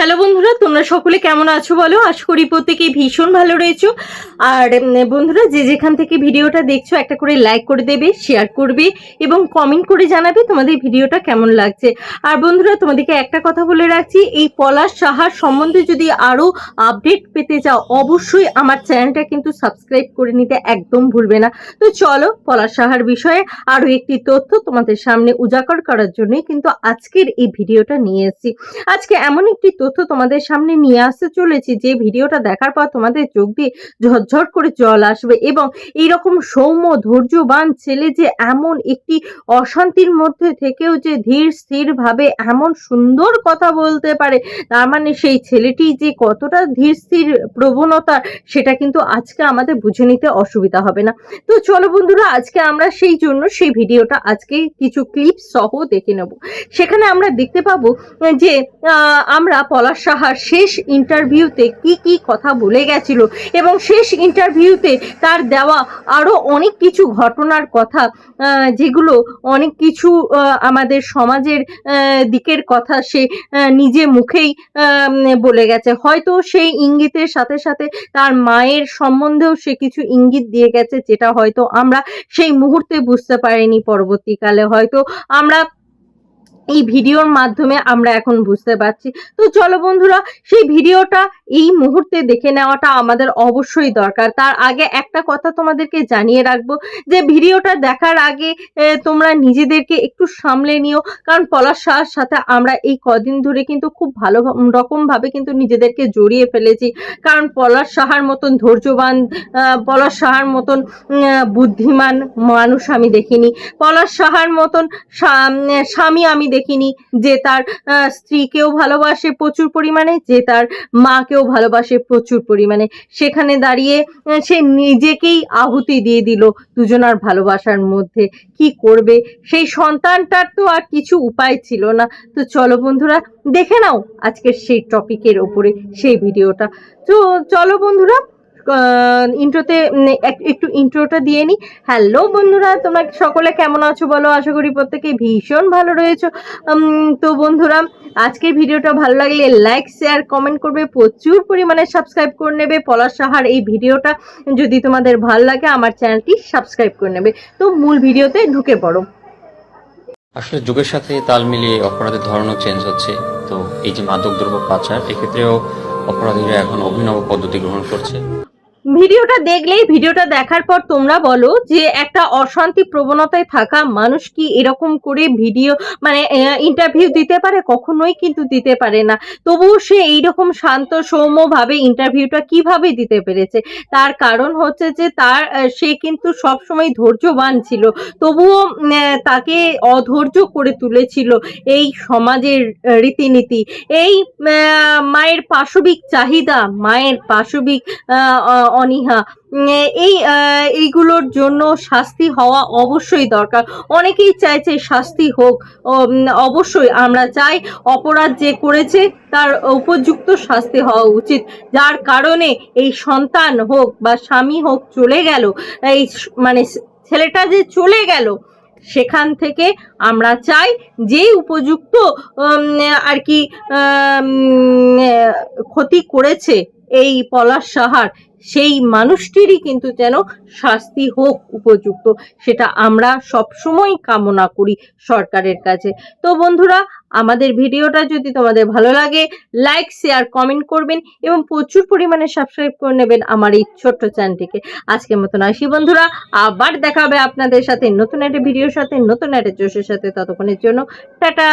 Hello বন্ধুরা, তোমরা সকলে কেমন আছো বলো? আশা করি প্রত্যেকেই ভীষণ ভালো রয়েছো। আর বন্ধুরা, যে যেখান থেকে ভিডিওটা দেখছ, একটা করে লাইক করে দেবে শেয়ার করবে এবং কমেন্ট করে জানাবে তোমাদের ভিডিওটা কেমন লাগছে। আর বন্ধুরা, তোমাদেরকে একটা কথা বলে রাখছি, এই পলাশ সাহার সম্বন্ধে যদি আরও আপডেট পেতে চাও, অবশ্যই আমার চ্যানেলটা কিন্তু সাবস্ক্রাইব করে নিতে একদম ভুলবে না। তো চলো পলাশ সাহার বিষয়ে আরও একটি তথ্য তোমাদের সামনে উজাগর করার জন্যই কিন্তু আজকের এই ভিডিওটা নিয়ে এসেছি। আজকে এমন একটি তথ্য তোমাদের সামনে নিয়ে আসতে চলেছি। যে ভিডিওটা দেখার পর তোমাদের চোখ দিয়ে ঝরঝর করে জল আসবে এবং এইরকম সৌম্য, ধৈর্যবান ছেলে যে এমন একটি অশান্তির মধ্যে থেকেও যে ধীর স্থির ভাবে এমন সুন্দর কথা বলতে পারে, তার মানে সেই ছেলেটি যে কতটা ধীর, স্থির প্রবণতা, সেটা কিন্তু আজকে আমাদের বুঝে নিতে অসুবিধা হবে না। তো চলো বন্ধুরা, আজকে আমরা সেই জন্য সেই ভিডিওটা আজকে কিছু ক্লিপ সহ দেখে নেব। সেখানে আমরা দেখতে পাবো যে আমরা পলাশ সাহার শেষ ইন্টারভিউতে কি কি কথা বলে গেছিল এবং শেষ ইন্টারভিউতে তার দেওয়া আরও অনেক কিছু ঘটনার কথা যেগুলো অনেক কিছু আমাদের সমাজের দিকের কথা সে নিজে মুখেই বলে গেছে। হয়তো সেই ইঙ্গিতের সাথে সাথে তার মায়ের সম্বন্ধেও সে কিছু ইঙ্গিত দিয়ে গেছে, যেটা হয়তো আমরা সেই মুহূর্তে বুঝতে পারিনি পরবর্তীকালে। হয়তো আমরা এই ভিডিওর মাধ্যমে আমরা এখন বুঝতে পারছি। তো চলো বন্ধুরা, সেই ভিডিওটা এই মুহূর্তে দেখে নেওয়াটা আমাদের অবশ্যই দরকার। তার আগে একটা কথা তোমাদেরকে জানিয়ে রাখব যে, ভিডিওটা দেখার আগে তোমরা নিজেদেরকে একটু সামলে নিও। কারণ পলাশ শাহর সাথে আমরা এই কদিন ধরে কিন্তু খুব ভালো রকম ভাবে কিন্তু নিজেদেরকে জড়িয়ে ফেলেছি। কারণ পলাশ সাহার মতন ধৈর্যবান পলাশ সাহার মতন বুদ্ধিমান মানুষ আমি দেখিনি। পলাশ সাহার মতন স্বা- স্বামী আমি দেখিনি যে তার স্ত্রীকেও ভালোবাসে প্রচুর পরিমাণে, যে তার মাকেও ভালোবাসে প্রচুর পরিমাণে। সেখানে দাঁড়িয়ে সে নিজেকেই আহুতি দিয়ে দিল দুজনার ভালোবাসার মধ্যে। কি করবে? সেই সন্তানটার তো আর কিছু উপায় ছিল না। তো চলো বন্ধুরা, দেখে নাও আজকের সেই টপিকের ওপরে সেই ভিডিওটা তো চলো বন্ধুরা ইন্ট্রোতে একটু ইন্ট্রোটা দিয়ে নিই হ্যালো বন্ধুরা, তোমরা সকলে কেমন আছো বলো? আশা করি প্রত্যেকে ভীষণ ভালো রয়েছো। তো বন্ধুরা, আজকের ভিডিওটা ভালো লাগলে লাইক শেয়ার কমেন্ট করবে, প্রচুর পরিমাণে সাবস্ক্রাইব করে নেবে। পলাশ সাহার এই ভিডিওটা যদি তোমাদের ভালো লাগে, আমার চ্যানেলটি সাবস্ক্রাইব করে নেবে। তো মূল ভিডিওতে ঢুকে পড়ো। আসলে যুগের সাথে তাল মিলিয়ে অপরাধের ধরনও চেঞ্জ হচ্ছে। তো এই যে মাদক দ্রব্য পাচার, এক্ষেত্রেও অপরাধীরা এখন অভিনব পদ্ধতি গ্রহণ করছে। ভিডিওটা দেখলেই, ভিডিওটা দেখার পর তোমরা বলো যে একটা অশান্তি প্রবণতায় থাকা মানুষ কি এরকম করে ভিডিও মানে ইন্টারভিউ দিতে পারে? কখনোই কিন্তু দিতে পারে না। তবুও সে এইরকম শান্ত, সৌম্যভাবে ইন্টারভিউটা কীভাবে দিতে পেরেছে? তার কারণ হচ্ছে যে তার সে কিন্তু সবসময় ধৈর্যবান ছিল। তবুও তাকে অধৈর্য করে তুলেছিল এই সমাজের রীতিনীতি। এই মায়ের পাশবিক চাহিদা, মায়ের পাশবিক অনীহা। এই এইগুলোর জন্য শাস্তি হওয়া অবশ্যই দরকার। অনেকেই চাইছে শাস্তি হোক অবশ্যই আমরা চাই অপরাধ যে করেছে তার উপযুক্ত শাস্তি হওয়া উচিত। যার কারণে এই সন্তান হোক বা স্বামী হোক চলে গেল, এই মানে ছেলেটা যে চলে গেল, সেখান থেকে আমরা চাই যে উপযুক্ত আর কি ক্ষতি করেছে এই পলাশ সাহার, সেই মানুষটিরই কিন্তু যেন শাস্তি হোক উপযুক্ত, সেটা আমরা সবসময় কামনা করি সরকারের কাছে। তো বন্ধুরা, আমাদের ভিডিওটা যদি তোমাদের ভালো লাগে লাইক শেয়ার কমেন্ট করবেন এবং প্রচুর পরিমাণে সাবস্ক্রাইব করে নেবেন আমার এই ছোট্ট চ্যানেলটিকে। আজকের মতন আসি বন্ধুরা, আবার দেখা হবে আপনাদের সাথে নতুন একটা ভিডিওর সাথে, নতুন একটা জোশের সাথে, ততক্ষণের জন্য টাটা!